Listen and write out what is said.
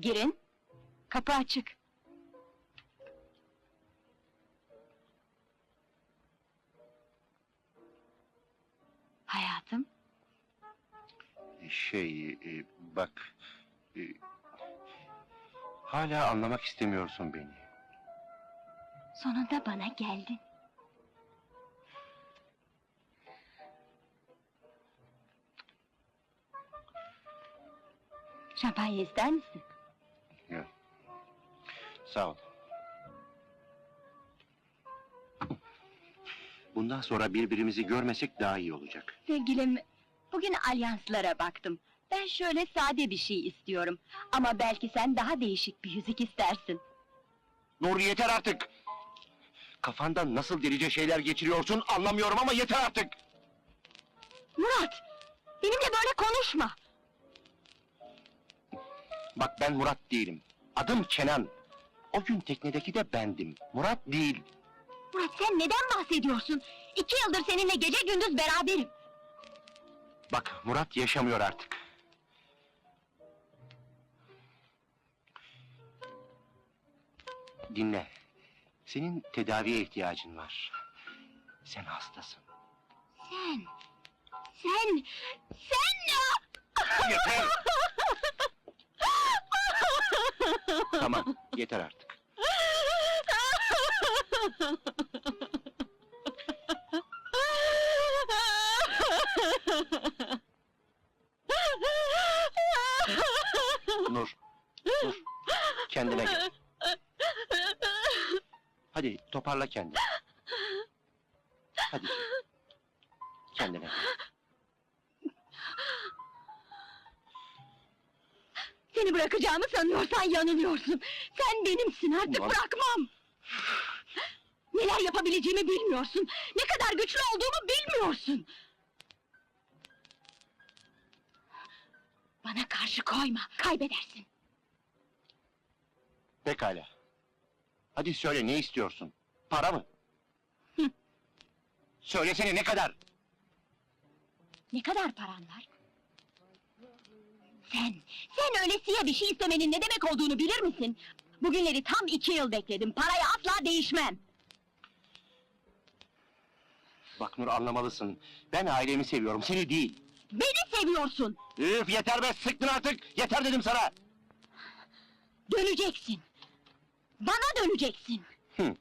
Girin. Kapı açık. Hayatım, Şey, e, bak... e, hala anlamak istemiyorsun beni. sonunda bana geldin. Şampanya ister misin? Sağ ol. Bundan sonra birbirimizi görmesek daha iyi olacak. Sevgilim, bugün alyanslara baktım. Ben şöyle sade bir şey istiyorum. Ama belki sen daha değişik bir yüzük istersin. Nur yeter artık! Kafandan nasıl delice şeyler geçiriyorsun anlamıyorum ama yeter artık! Murat! Benimle böyle konuşma! Bak ben Murat değilim. Adım Kenan. O gün teknedeki de bendim. Murat değil. Murat sen neden bahsediyorsun? İki yıldır seninle gece gündüz beraberim. Bak Murat yaşamıyor artık. Dinle. Senin tedaviye ihtiyacın var. Sen hastasın. Sen, sen, sen ya! Yeter! tamam, yeter artık. Nur, Nur. Kendine gel. Hadi toparla kendini. Hadi. Kendine gel. Seni bırakacağımı sanıyorsan yanılıyorsun. Sen benimsin artık Ulan. bırakmam. Neler yapabileceğimi bilmiyorsun. Ne kadar güçlü olduğumu bilmiyorsun. Bana karşı koyma, kaybedersin. Pekala. Hadi söyle ne istiyorsun? Para mı? Hı. Söylesene ne kadar? Ne kadar paran var? Sen, sen öylesiye bir şey istemenin ne demek olduğunu bilir misin? Bugünleri tam iki yıl bekledim. Parayı asla değişmem. Bak Nur anlamalısın. Ben ailemi seviyorum, seni değil. Beni seviyorsun. Üf yeter be, sıktın artık! Yeter dedim sana! Döneceksin. Bana döneceksin. Hı.